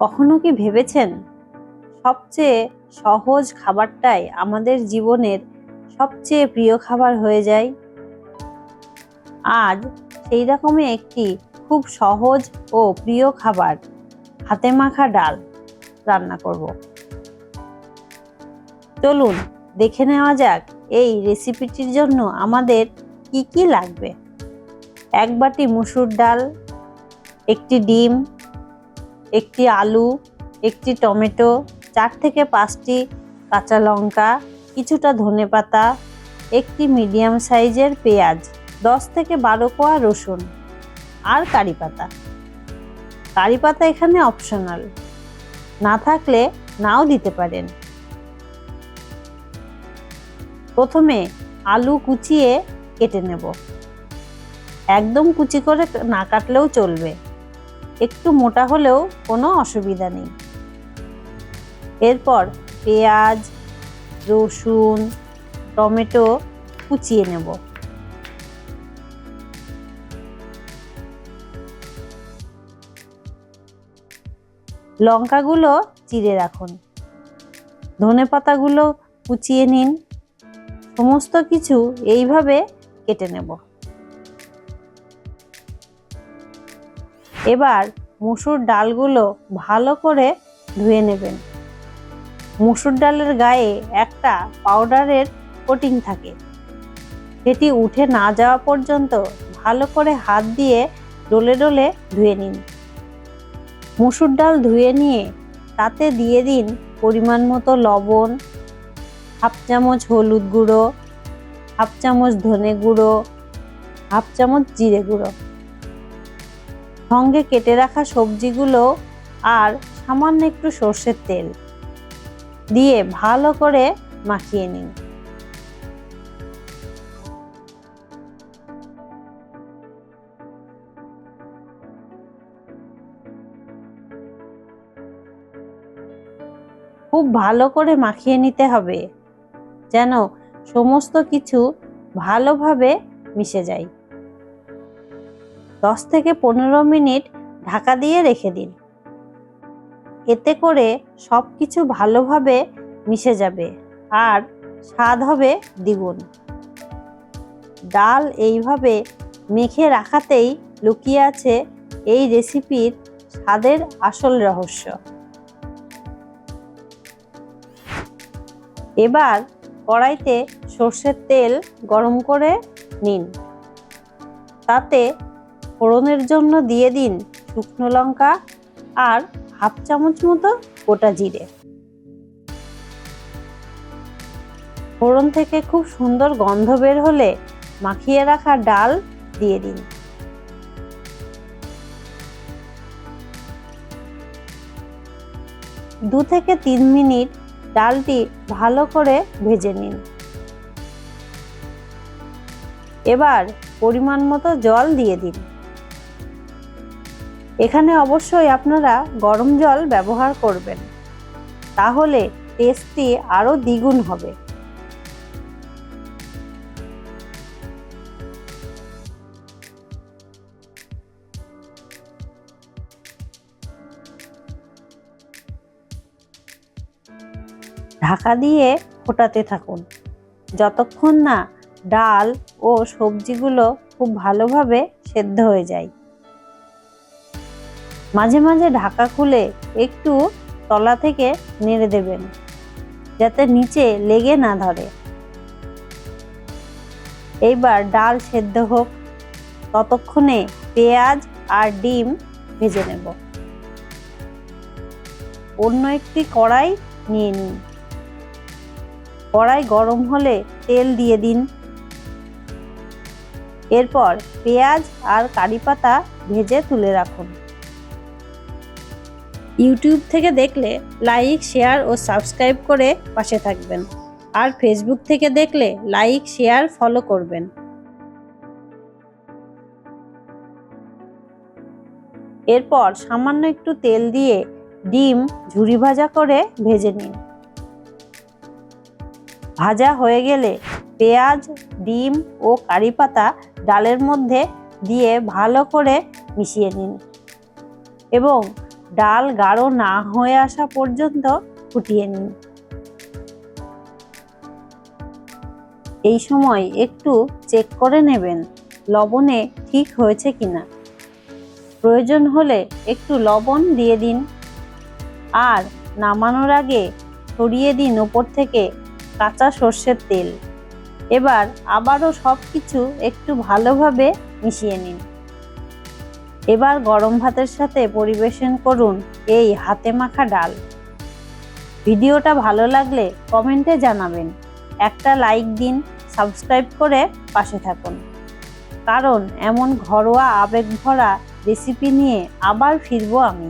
কখনো কি ভেবেছেন? সবচেয়ে সহজ খাবারটাই আমাদের জীবনের সবচেয়ে প্রিয় খাবার হয়ে যায়। আজ সেই রকমই একটি খুব সহজ ও প্রিয় খাবার, হাতে মাখা ডাল, রান্না করব। চলুন, দেখে নেওয়া যাক এই রেসিপিটির জন্য আমাদের কি কি লাগবে। এক বাটি মুসুর ডাল, একটি ডিম একটি আলু, একটি টমেটো, চার থেকে পাঁচটি কাঁচা লঙ্কা, কিছুটা ধনেপাতা একটি মিডিয়াম সাইজের পেঁয়াজ, দশ থেকে বারো কোয়া রসুন আর কারি পাতা। কারি পাতা এখানে অপশনাল না থাকলে নাও দিতে পারেন। প্রথমে আলু কুচিয়ে কেটে নেব। একদম কুচি করে না কাটলেও চলবে। একটু মোটা হলেও কোনো অসুবিধা নেই। এরপর পেঁয়াজ, রসুন, টমেটো কুচিয়ে নেব। লঙ্কাগুলো চিড়ে রাখুন। ধনে পাতাগুলো কুচিয়ে নিন। সমস্ত কিছু এইভাবে কেটে নেব। এবার মুসুর ডালগুলো ভালো করে ধুয়ে নেবেন। মুসুর ডালের গায়ে একটা পাউডারের কোটিং থাকে। সেটি উঠে না যাওয়া পর্যন্ত ভালো করে হাত দিয়ে ডলে ডলে ধুয়ে নিন। মুসুর ডাল ধুয়ে নিয়ে তাতে দিয়ে দিন পরিমাণ মতো লবণ, হাফ চামচ হলুদ গুঁড়ো, হাফ চামচ ধনে গুঁড়ো, হাফ চামচ জিরে গুঁড়ো। সঙ্গে কেটে রাখা সবজিগুলো আর সামান্য একটু সর্ষের তেল দিয়ে ভালো করে মাখিয়ে নিন। খুব ভালো করে মাখিয়ে নিতে হবে, যেন সমস্ত কিছু ভালোভাবে মিশে যায়। দশ থেকে পনেরো মিনিট ঢাকা দিয়ে রেখে দিন। এতে করে সব কিছু ভালোভাবে মিশে যাবে আর স্বাদ হবে দ্বিগুণ। ডাল এইভাবে মেখে রাখাতেই লুকিয়ে আছে এই রেসিপির স্বাদের আসল রহস্য। এবার কড়াইতে সর্ষের তেল গরম করে নিন। তাতে ফোড়নের জন্য দিয়ে দিন শুকনো লঙ্কা আর হাফ চামচ মতো গোটা জিরে। ফোড়ন থেকে খুব সুন্দর গন্ধ বের হলে মাখিয়ে রাখা ডাল দিয়ে দিন। দু থেকে তিন মিনিট ডালটি ভালো করে ভেজে নিন। এবার পরিমাণ মতো জল দিয়ে দিন। এখানে অবশ্যই আপনারা গরম জল ব্যবহার করবেন। তাহলে টেস্টটি আরও দ্বিগুণ হবে। ঢাকা দিয়ে ফোটাতে থাকুন। যতক্ষণ না ডাল ও সবজিগুলো খুব ভালোভাবে সেদ্ধ হয়ে যায়। মাঝে মাঝে ঢাকা খুলে একটু তলা থেকে নেড়ে দেবেন, যাতে নিচে লেগে না ধরে। এইবার ডাল সেদ্ধ হোক। ততক্ষণে পেঁয়াজ আর ডিম ভেজে নেব। অন্য একটি কড়াই নিয়ে নিন। কড়াই গরম হলে তেল দিয়ে দিন। এরপর পেঁয়াজ আর কারি পাতা ভেজে তুলে রাখুন। ইউটিউব থেকে দেখলে লাইক, শেয়ার ও সাবস্ক্রাইব করে পাশে থাকবেন। আর ফেসবুক থেকে দেখলে লাইক, শেয়ার, ফলো করবেন। এরপর সামান্য একটু তেল দিয়ে ডিম ঝুরি ভাজা করে ভেজে নিন। ভাজা হয়ে গেলে পেঁয়াজ, ডিম ও কারি পাতা ডালের মধ্যে দিয়ে ভালো করে মিশিয়ে নিন। এবং ডাল গাঢ় না হয়ে আসা পর্যন্ত ফুটিয়ে নিন। এই সময় একটু চেক করে নেবেন, লবণে ঠিক হয়েছে কিনা। প্রয়োজন হলে একটু লবণ দিয়ে দিন। আর নামানোর আগে ছড়িয়ে দিন ওপর থেকে কাঁচা সর্ষের তেল। এবার আবারও সব কিছু একটু ভালোভাবে মিশিয়ে নিন। এবার গরম ভাতের সাথে পরিবেশন করুন এই হাতে মাখা ডাল। ভিডিওটা ভালো লাগলে কমেন্টে জানাবেন। একটা লাইক দিন, সাবস্ক্রাইব করে পাশে থাকুন। কারণ এমন ঘরোয়া আবেগ ভরা রেসিপি নিয়ে আবার ফিরবো আমি।